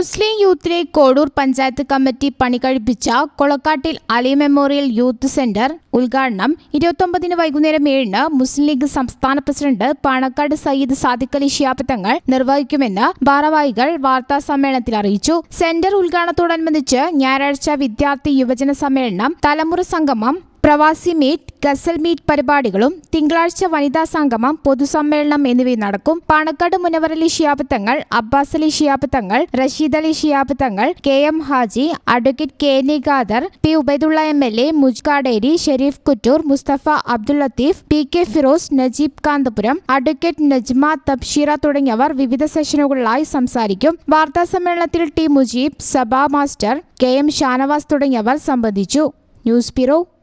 Muslim Youth League Kodur panchayat committee പണി പണികഴിപ്പിച്ച Kolakkattil Ali memorial youth centre ഉദ്ഘാടനം ഇരുപത്തൊമ്പതിന് വൈകുന്നേരം ഏഴിന് മുസ്ലിം ലീഗ് സംസ്ഥാന പ്രസിഡന്റ് പാണക്കാട് സയ്യിദ് സാദിഖ് അലി ഷിയാബ് തങ്ങൾ നിർവഹിക്കുമെന്ന് ഭാരവാഹികൾ വാർത്താ സമ്മേളനത്തിൽ അറിയിച്ചു. സെന്റർ ഉദ്ഘാടനത്തോടനുബന്ധിച്ച് ഞായറാഴ്ച വിദ്യാർത്ഥി യുവജന സമ്മേളനം തലമുറ സംഗമം പ്രവാസി മീറ്റ് ഗസൽ മീറ്റ് പരിപാടികളും തിങ്കളാഴ്ച വനിതാ സംഗമം പൊതുസമ്മേളനം എന്നിവയും നടക്കും. Panakkad Munavvarali Shihab Thangal Abbas Ali Shihab Thangal Rasheed Ali Shihab Thangal K M Haji advocate K N Khader P Ubaidulla M L A മുജ്കാടേരി Sharif Kuttur Mustafa Abdul Latheef P K Firoz Najeeb Kanthapuram advocate Najma Thabsheera തുടങ്ങിയവർ വിവിധ സെഷനുകളിലായി സംസാരിക്കും. വാർത്താ സമ്മേളനത്തിൽ T Mujeeb സഭാ master K M Shanavas തുടങ്ങിയവർ സംബന്ധിച്ചു. News bureau